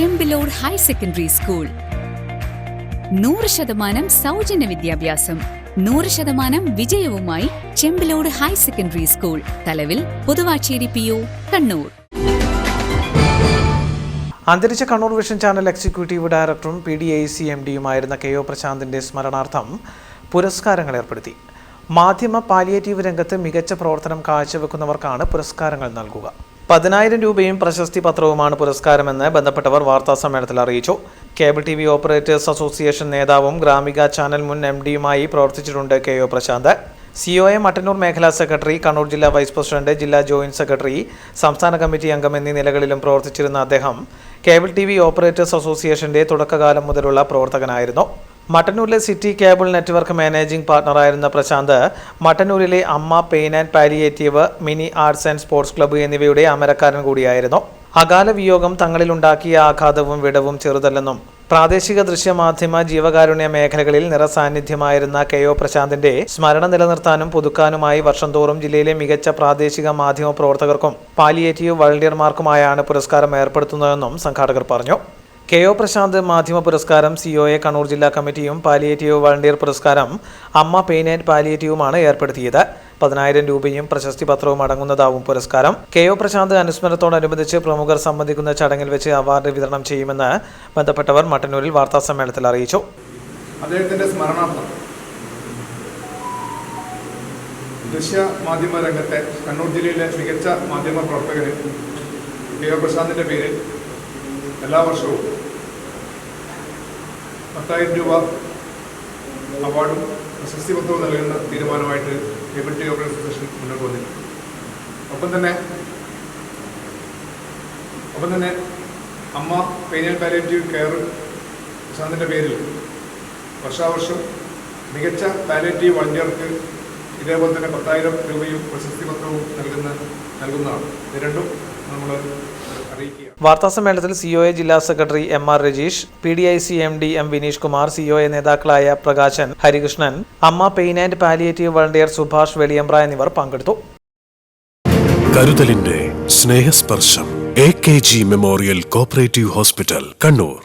Chembilode higher secondary school നൂറ് ശതമാനം സൗജന്യ വിദ്യാഭ്യാസം നൂറ് ശതമാനം വിജയവുമായി Chembilode higher secondary school Thalavil Puthuvachery P O Kannur. അന്തരിച്ച കണ്ണൂർ വിഷൻ ചാനൽ എക്സിക്യൂട്ടീവ് ഡയറക്ടറും P D I C M ഡിയുമായിരുന്ന K O പ്രശാന്തിന്റെ സ്മരണാർത്ഥം പുരസ്കാരങ്ങൾ ഏർപ്പെടുത്തി. മാധ്യമ പാലിയേറ്റീവ് രംഗത്ത് മികച്ച പ്രവർത്തനം കാഴ്ചവെക്കുന്നവർക്കാണ് പുരസ്കാരങ്ങൾ നൽകുക. പതിനായിരം രൂപയും പ്രശസ്തി പത്രവുമാണ് പുരസ്കാരമെന്ന് ബന്ധപ്പെട്ടവർ വാർത്താ സമ്മേളനത്തിൽ അറിയിച്ചു. Cable T V operators association നേതാവും ഗ്രാമിക ചാനൽ മുൻ എം ഡിയുമായി പ്രവർത്തിച്ചിട്ടുണ്ട് K O Prashanth. C O A Mattannur മേഖലാ സെക്രട്ടറി കണ്ണൂർ ജില്ലാ വൈസ് പ്രസിഡന്റ് ജില്ലാ ജോയിന്റ് സെക്രട്ടറി സംസ്ഥാന കമ്മിറ്റി അംഗം എന്നീ നിലകളിലും പ്രവർത്തിച്ചിരുന്ന അദ്ദേഹം കേബിൾ ടി വി ഓപ്പറേറ്റേഴ്സ് അസോസിയേഷന്റെ തുടക്കകാലം മുതലുള്ള പ്രവർത്തകനായിരുന്നു. മട്ടന്നൂരിലെ സിറ്റി കേബിൾ നെറ്റ്വർക്ക് മാനേജിംഗ് പാർട്ണറായിരുന്ന പ്രശാന്ത് മട്ടന്നൂരിലെ Amma pain and palliative mini arts and sports club എന്നിവയുടെ അമരക്കാരൻ കൂടിയായിരുന്നു. അകാല വിയോഗം തങ്ങളിലുണ്ടാക്കിയ ആഘാതവും വിടവും ചെറുതല്ലെന്നും പ്രാദേശിക ദൃശ്യമാധ്യമ ജീവകാരുണ്യ മേഖലകളിൽ നിറസാന്നിധ്യമായിരുന്ന കെ ഒ പ്രശാന്തിന്റെ സ്മരണ നിലനിർത്താനും പുതുക്കാനുമായി വർഷം തോറും ജില്ലയിലെ മികച്ച പ്രാദേശിക മാധ്യമ പ്രവർത്തകർക്കും പാലിയേറ്റീവ് വളണ്ടിയർമാർക്കുമായാണ് പുരസ്കാരം ഏർപ്പെടുത്തുന്നതെന്നും സംഘാടകർ പറഞ്ഞു. കെ ഒ പ്രശാന്ത് മാധ്യമ പുരസ്കാരം സി ഒ എ കണ്ണൂർ ജില്ലാ കമ്മിറ്റിയും പാലിയേറ്റീവ് വളണ്ടിയർ പുരസ്കാരം അമ്മ പെയിൻ ആൻഡ് പാലിയേറ്റീവുമാണ് ഏർപ്പെടുത്തിയത്. പതിനായിരം രൂപയും പ്രശസ്തി പത്രവും അടങ്ങുന്നതാവും പുരസ്കാരം. കെ ഒ പ്രശാന്ത് അനുസ്മരണത്തോടനുബന്ധിച്ച് പ്രമുഖർ സംബന്ധിക്കുന്ന ചടങ്ങിൽ വെച്ച് അവാർഡ് വിതരണം ചെയ്യുമെന്ന് ബന്ധപ്പെട്ടവർ മട്ടന്നൂരിൽ വാർത്താ സമ്മേളനത്തിൽ അറിയിച്ചു. അദ്ദേഹത്തിന്റെ സ്മരണാർത്ഥം ദൃശ്യ മാധ്യമ രംഗത്തെ കണ്ണൂർ ജില്ലയിലെ മികച്ച മാധ്യമ പ്രവർത്തകന് കെ ഒ പ്രശാന്തിന്റെ പേരിൽ എല്ലാ വർഷവും പത്തായിരം രൂപ അവാർഡും പ്രശസ്തി പത്രവും നൽകുന്ന തീരുമാനമായിട്ട് കേബിൾ ടി ഓപ്പറേഷൻ അസോസിയേഷൻ മുന്നോട്ട് വന്നിട്ടുണ്ട്. ഒപ്പം തന്നെ ഒപ്പം തന്നെ അമ്മ പെയിനൽ പാലിയേറ്റീവ് കെയർ പ്രശാന്തിന്റെ പേരിൽ വർഷാവർഷം മികച്ച പാലിയേറ്റീവ് വളണ്ടിയർക്ക് ഇതേപോലെ തന്നെ പത്തായിരം രൂപയും പ്രശസ്തി പത്രവും നൽകുന്ന നൽകുന്നതാണ്. ഇത് രണ്ടും നമ്മൾ അറിയിക്കുക വാർത്താ സമ്മേളനത്തിൽ സി ഒ എ ജില്ലാ secretary M R Rajeesh P D I C M D M Vineesh Kumar C O A നേതാക്കളായ Prakashan Harikrishnan Amma pain and palliative volunteer Subhash Veliyambra എന്നിവർ പങ്കെടുത്തു. കരുതലിന്റെ സ്നേഹസ്പർശം A K G memorial cooperative hospital Kannur.